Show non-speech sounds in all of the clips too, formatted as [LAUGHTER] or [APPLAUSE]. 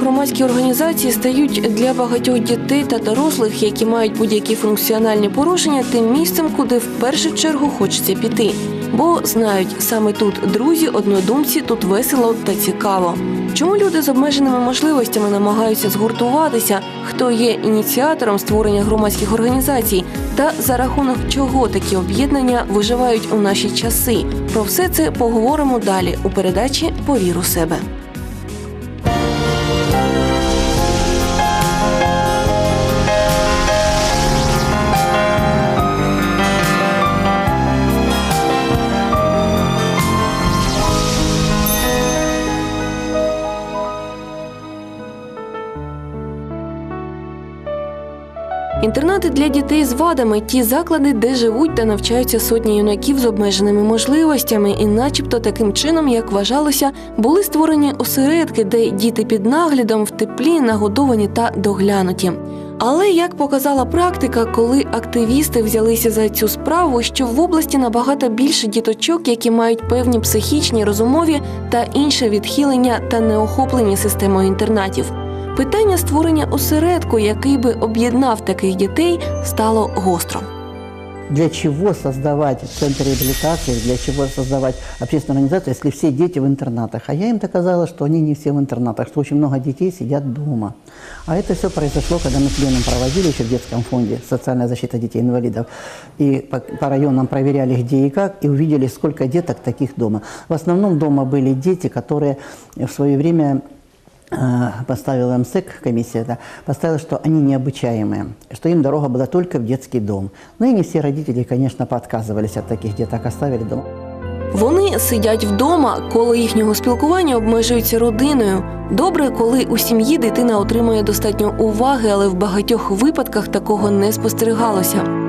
громадські організації стають для багатьох дітей та дорослих, які мають будь-які функціональні порушення, тим місцем, куди в першу чергу хочеться піти. Бо знають, саме тут друзі, однодумці, тут весело та цікаво. Чому люди з обмеженими можливостями намагаються згуртуватися? Хто є ініціатором створення громадських організацій? Та за рахунок чого такі об'єднання виживають у наші часи? Про все це поговоримо далі у передачі Повір у себе. Інтернати для дітей з вадами ті заклади, де живуть та навчаються сотні юнаків з обмеженими можливостями, і, начебто, таким чином, як вважалося, були створені осередки, де діти під наглядом в теплі, нагодовані та доглянуті. Але як показала практика, коли активісти взялися за цю справу, що в області набагато більше діточок, які мають певні психічні, розумові та інше відхилення та не охоплені системою інтернатів. Питання створення осередку, який би об'єднав таких дітей, стало гостро. Для чего создавать центр реабилитации, для чего создавать общественную организацию, если все дети в интернатах? А я им доказала, что они не все в интернатах, что очень много детей сидят дома. А это все произошло, когда мы пленум проводили еще в детском фонде «Социальная защита детей-инвалидов». И по, по районам проверяли, где и как, и увидели, сколько деток таких дома. В основном дома были дети, которые в свое время э, поставила МСЭК, комиссия, да, поставила, что они необучаемые, что им дорога была только в детский дом. Ну и не все родители, конечно, поотказывались от таких деток, оставили дома. Вони сидять вдома, коли їхнього спілкування обмежуються родиною. Добре, коли у сім'ї дитина отримує достатньо уваги, але в багатьох випадках такого не спостерігалося.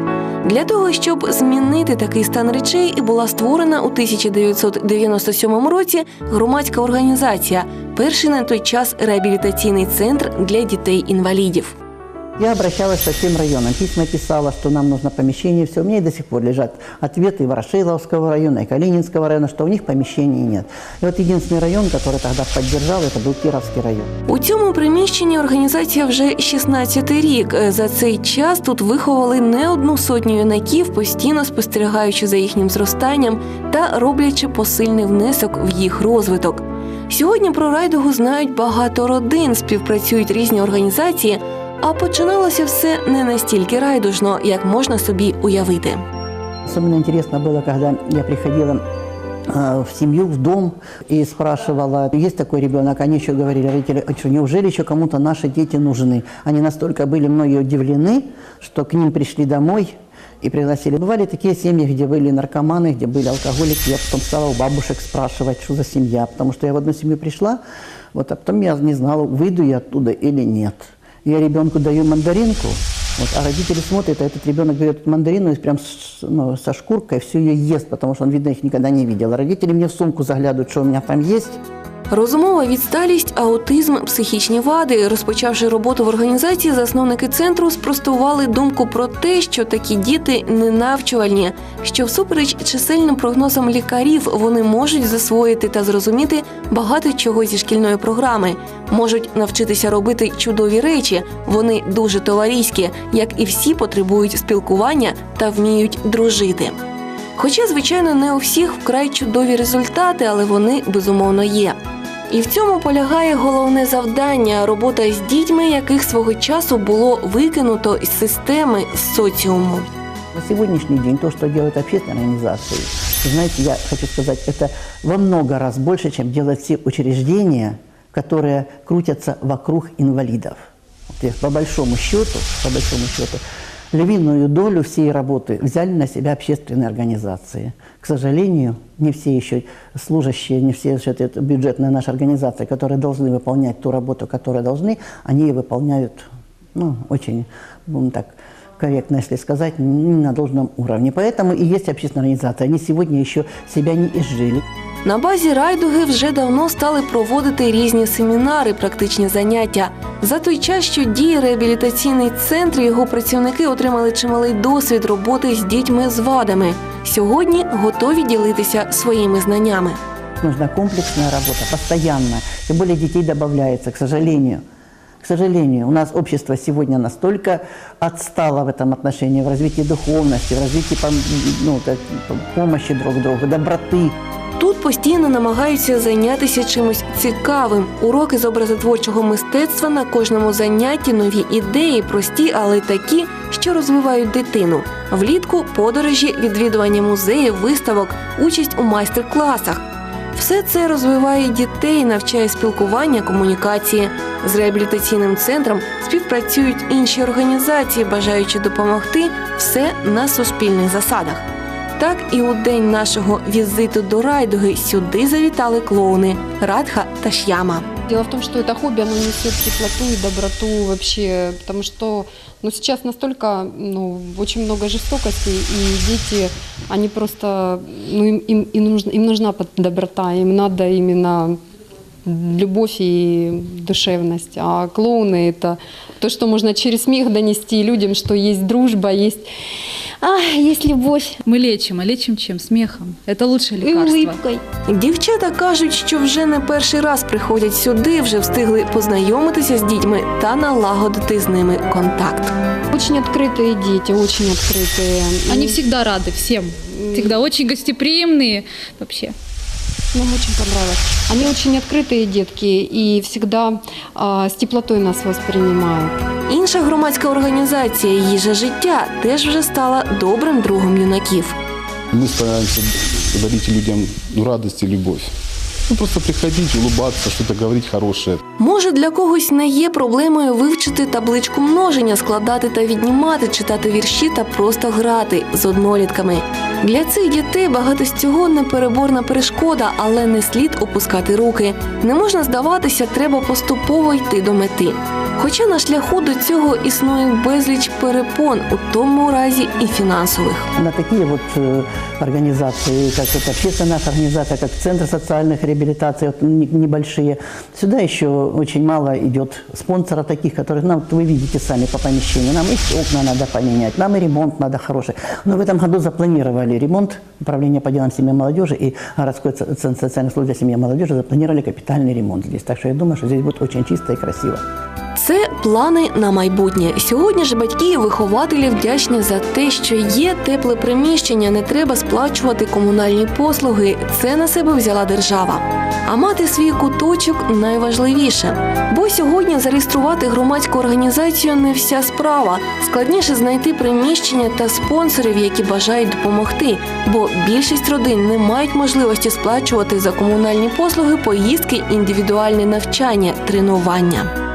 Для того, щоб змінити такий стан речей, і була створена у 1997 році громадська організація, перший на той час реабілітаційний центр для дітей-інвалідів. Я обращалась по всем районам, письма писала, что нам нужно помещение, все. У меня и до сих пор лежат ответы и Ворошиловского района, и Калининского района, что у них помещений нет. И вот единственный район, который тогда поддержал, это был Кировский район. У цьому приміщенні організація вже 16-й рік. За цей час тут виховали не одну сотню юнаків, постійно спостерігаючи за їхнім зростанням та роблячи посильний внесок в їх розвиток. Сьогодні про райдугу знають багато родин, співпрацюють різні організації. А починалося все не настільки райдужно, як можна собі уявити. Особенно интересно было, когда я приходила э, в семью, в дом и спрашивала, есть такой ребенок, они еще говорили, родители, «А что, неужели еще кому-то наши дети нужны? Они настолько были многие удивлены, что к ним пришли домой и пригласили. Бывали такие семьи, где были наркоманы, где были алкоголики. Я потом стала у бабушек спрашивать, что за семья, потому что я в одну семью пришла, вот, а потом я не знала, выйду я оттуда или нет. Я ребенку даю мандаринку, вот, а родители смотрят, а этот ребенок берет мандарину и прям с- ну, со шкуркой все ее ест, потому что он, видно, их никогда не видел. А родители мне в сумку заглядывают, что у меня там есть. Розумова відсталість, аутизм, психічні вади. Розпочавши роботу в організації, засновники центру спростували думку про те, що такі діти ненавчувальні, що всупереч чисельним прогнозам лікарів вони можуть засвоїти та зрозуміти багато чого зі шкільної програми, можуть навчитися робити чудові речі. Вони дуже товариські, як і всі потребують спілкування та вміють дружити. Хоча, звичайно, не у всіх вкрай чудові результати, але вони безумовно є. І в цьому полягає головне завдання робота з дітьми, яких свого часу було викинуто з системи з соціуму. На сегодняшний день то, что делают общественные организации, вы знаете, я хочу сказать, это во много раз больше, чем делают все учреждения, которые крутятся вокруг инвалидов. Вот я по большому счету, по большому счету, львиную долю всей работы взяли на себя общественные организации. К сожалению, не все еще служащие, не все еще это бюджетные наши организации, которые должны выполнять ту работу, которую должны, они выполняют ну, очень, будем так корректно, если сказать, не на должном уровне. Поэтому и есть общественная организация. Они сегодня еще себя не изжили. На базі райдуги вже давно стали проводити різні семінари, практичні заняття. За той час, що діє реабілітаційний центр, його працівники отримали чималий досвід роботи з дітьми з вадами. Сьогодні готові ділитися своїми знаннями. Нужна комплексная работа, постоянно. Тем более детей добавляется, к сожалению. К сожалению, у нас общество сегодня настолько отстало в этом отношении, в развитии духовности, в развитии ну, помощи друг другу, доброты. Тут постійно намагаються зайнятися чимось цікавим. Уроки з образотворчого мистецтва на кожному занятті, нові ідеї, прості, але такі, що розвивають дитину. Влітку подорожі, відвідування музеїв, виставок, участь у майстер-класах. Все це розвиває дітей, навчає спілкування, комунікації. З реабілітаційним центром співпрацюють інші організації, бажаючи допомогти все на суспільних засадах. Так і у день нашого візиту до райдуги сюди завітали клоуни Радха та Ш'яма. Дело в том, что это хобби, оно несет теплоту и доброту вообще, потому что ну, сейчас настолько, ну, очень много жестокости, и дети, они просто, ну, им, им, им, нужна, им нужна под- доброта, им надо именно любовь и душевность. А клоуны – это то, что можно через смех донести людям, что есть дружба, есть, а, есть любовь Мы лечим, а лечим чем? Смехом. Это лучшее и лекарство. улыбкой. Дівчата кажуть, що вже не перший раз приходять сюди, вже встигли познайомитися з дітьми та налагодити з ними контакт. Очень открытые дети, очень открытые. Они И всегда рады всем. Всегда очень гостеприимные вообще. Нам очень понравилось. Они очень открытые детки и всегда а, с теплотой нас воспринимают. Інша громадська організація Їжа життя теж вже стала добрим другом юнаків. Ми стараємося дарить людям радість і и любовь. Ну, просто приходить, улыбаться, что-то говорить хорошее. Може, для когось не є проблемою вивчити табличку множення, складати та віднімати, читати вірші та просто грати з однолітками. Для цих дітей багато з цього непереборна перешкода, але не слід опускати руки. Не можна здаватися, треба поступово йти до мети. Хоча на шляху до цього існує безліч перепон, у тому разі і фінансових. На такие вот э, организации, как это общественная наша организация, как Центр социальных реабилитаций, вот, не- небольшие, сюда еще очень мало идет спонсоров таких, которых, ну, вот вы видите сами по помещению, нам их окна надо поменять, нам и ремонт надо хороший. Но в этом году запланировали ремонт, Управление по делам семьи и молодежи и городской ц- Центр социальных служб для семьи и молодежи запланировали капитальный ремонт здесь. Так что я думаю, что здесь будет очень чисто и красиво. Це плани на майбутнє. Сьогодні ж батьки і вихователі вдячні за те, що є тепле приміщення, не треба сплачувати комунальні послуги. Це на себе взяла держава. А мати свій куточок найважливіше. Бо сьогодні зареєструвати громадську організацію не вся справа. Складніше знайти приміщення та спонсорів, які бажають допомогти. Бо більшість родин не мають можливості сплачувати за комунальні послуги, поїздки, індивідуальне навчання, тренування.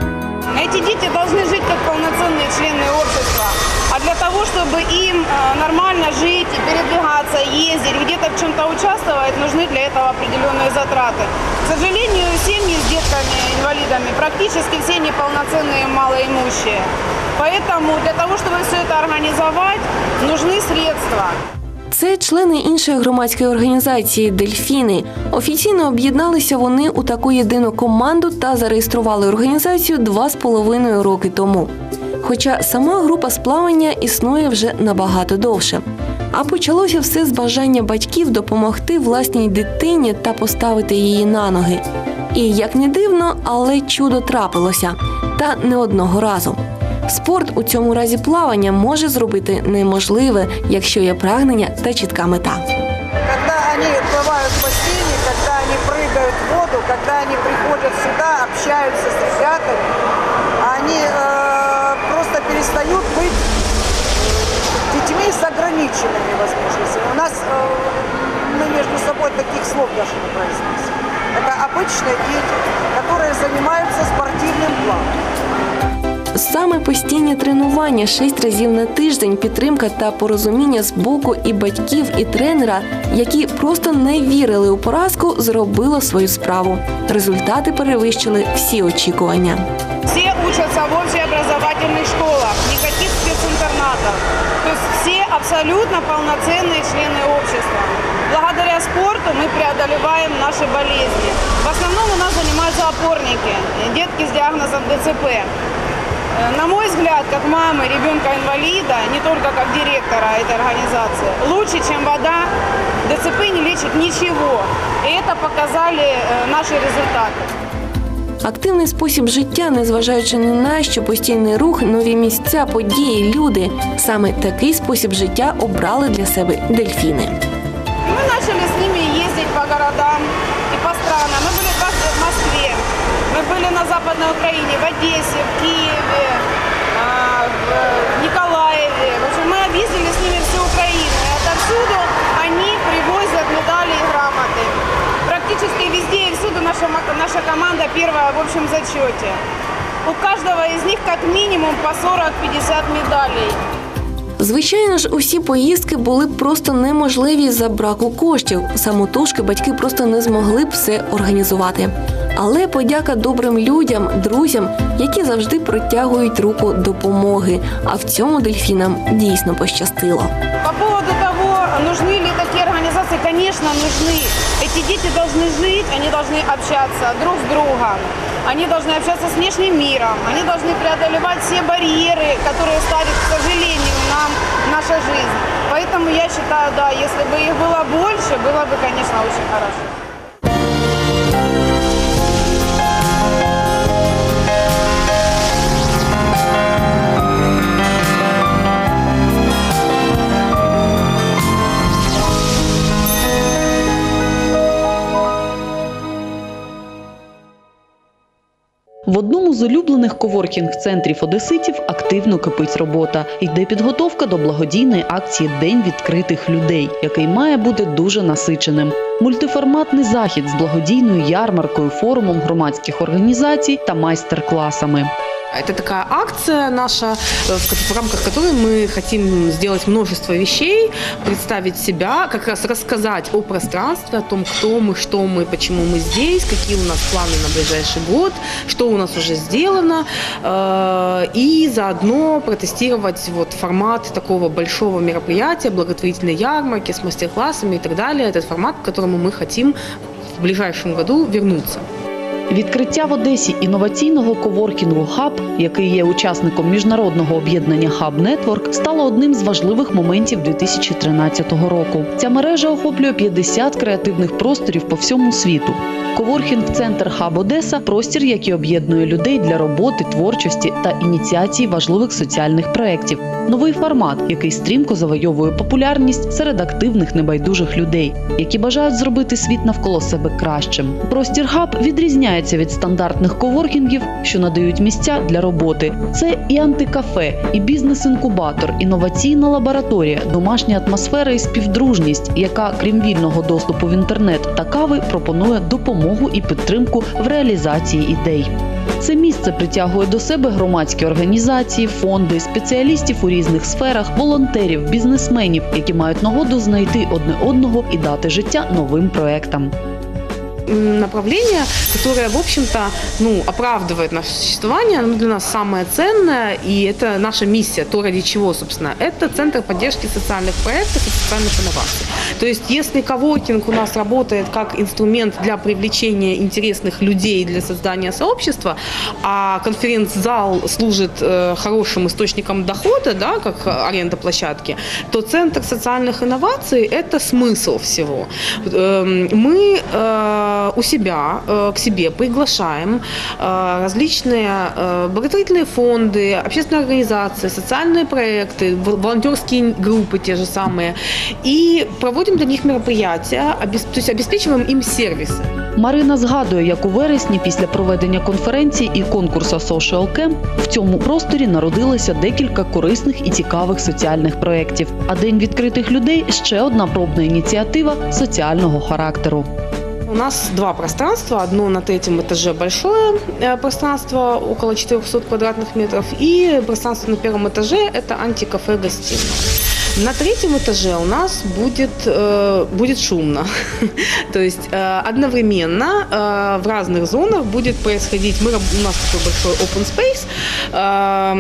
Эти дети должны жить как полноценные члены общества. А для того, чтобы им э, нормально жить передвигаться, ездить, где-то в чем-то участвовать, нужны для этого определенные затраты. К сожалению, семьи с детками-инвалидами практически все неполноценные малоимущие. Поэтому для того, чтобы все это организовать, нужны средства. Це члени іншої громадської організації Дельфіни. Офіційно об'єдналися вони у таку єдину команду та зареєстрували організацію два з половиною роки тому. Хоча сама група з плавання існує вже набагато довше. А почалося все з бажання батьків допомогти власній дитині та поставити її на ноги. І як не дивно, але чудо трапилося та не одного разу. Спорт у цьому разі плавання може зробити неможливе, якщо є прагнення та чітка мета. Когда они плывают в бассейне, когда они прыгают в воду, когда они приходят сюда, общаются с ребятами, они э, просто перестают быть э, детьми с ограниченными возможностями. У нас э, мы между собой таких слов даже не произносим. Это обычные дети, которые занимаются спортивным плаванием. Саме постійні тренування шість разів на тиждень, підтримка та порозуміння з боку і батьків, і тренера, які просто не вірили у поразку, зробило свою справу. Результати перевищили всі очікування. Все учатся в общеобразовательных школах, никаких специнтернатов. То есть все абсолютно полноценные члены общества. Благодаря спорту мы преодолеваем наши болезни. В основном у нас занимаются опорники, детки с диагнозом ДЦП. Э, На мой взгляд, как мамы ребенка-инвалида, не только как директора этой организации, лучше, чем вода, ДЦП не лечит ничего. И это показали э, наши результаты. Активний спосіб життя, незважаючи ні на що, постійний рух, нові місця, події, люди. Саме такий спосіб життя обрали для себе дельфіни. Мы начали с ними ездить по городам и по странам. Мы были дважды в Москве, мы были на Западной Украине, в Одессе, в Киеве, а, в Николаеве. В общем, мы объездили с ними всю Украину. И отовсюду они привозят медали и грамоты. Практически везде и всюду наша, ма- наша команда первая в общем зачете. У каждого из них как минимум по 40-50 медалей. Звичайно ж, усі поїздки були б просто неможливі з-за браку коштів. Самотужки батьки просто не змогли б все організувати. Але подяка добрим людям, друзям, які завжди протягують руку допомоги. А в цьому дельфінам дійсно пощастило. По поводу того, нужны ли такие организации, конечно, нужны. Эти дети должны жить, они должны общаться друг с другом, они должны общаться с внешним миром, они должны преодолевать все барьеры, которые ставит, к сожалению, нам наша жизнь. Поэтому я считаю, да, если бы их было больше, было бы, конечно, очень хорошо. З улюблених коворкінг-центрів одеситів активно кипить робота. Йде підготовка до благодійної акції День відкритих людей, який має бути дуже насиченим. Мультиформатний захід з благодійною ярмаркою, форумом громадських організацій та майстер-класами. Это такая акция наша, э, в ко- в рамках которой мы хотим сделать множество вещей, представить себя, как раз рассказать о пространстве, о том, кто мы, что мы, почему мы здесь, какие у нас планы на ближайший год, что у нас уже сделано, э, и заодно протестировать вот формат такого большого мероприятия, благотворительной ярмарки с мастер-классами и так далее. Этот формат, к которому мы хотим в ближайшем году вернуться. Відкриття в Одесі інноваційного коворкінгу Хаб, який є учасником міжнародного об'єднання Хаб Нетворк, стало одним з важливих моментів 2013 року. Ця мережа охоплює 50 креативних просторів по всьому світу. Коворкінг-центр Хаб Одеса простір, який об'єднує людей для роботи, творчості та ініціації важливих соціальних проєктів. Новий формат, який стрімко завойовує популярність серед активних небайдужих людей, які бажають зробити світ навколо себе кращим. Простір хаб відрізняється від стандартних коворкінгів, що надають місця для роботи. Це і антикафе, і бізнес-інкубатор, інноваційна лабораторія, домашня атмосфера і співдружність, яка, крім вільного доступу в інтернет та кави, пропонує допомогу і підтримку в реалізації ідей. Це місце притягує до себе громадські організації, фонди, спеціалістів у різних сферах, волонтерів, бізнесменів, які мають нагоду знайти одне одного і дати життя новим проектам м, направление, которое, в общем-то, ну, оправдывает наше существование, оно для нас самое ценное, и это наша миссия, то, ради чего, собственно, это Центр поддержки социальных проектов и социальных инноваций. То есть, если коворкинг у нас работает как инструмент для привлечения интересных людей для создания сообщества, а конференц-зал служит э, хорошим источником дохода, да, как аренда площадки, то Центр социальных инноваций – это смысл всего. Эм, Мы э, у себя, э, к себе приглашаем э, различные э, благотворительные фонды, общественные организации, социальные проекты, в- волонтерские группы те же самые, и проводим для них мероприятия, обес- то есть обеспечиваем им сервисы. Марина згадує, як у вересні після проведення конференції і конкурсу Social Camp в цьому просторі народилося декілька корисних і цікавих соціальних проєктів. А День відкритих людей ще одна пробна ініціатива соціального характеру. У нас два пространства. Одно на третьем этаже большое э, пространство, около 400 квадратных метров, и пространство на первом этаже – это антикафе-гостиная. На третьем этаже у нас будет, э, будет шумно. [LAUGHS] То есть э, одновременно э, в разных зонах будет происходить, мы, раб- у нас такой большой open space, э,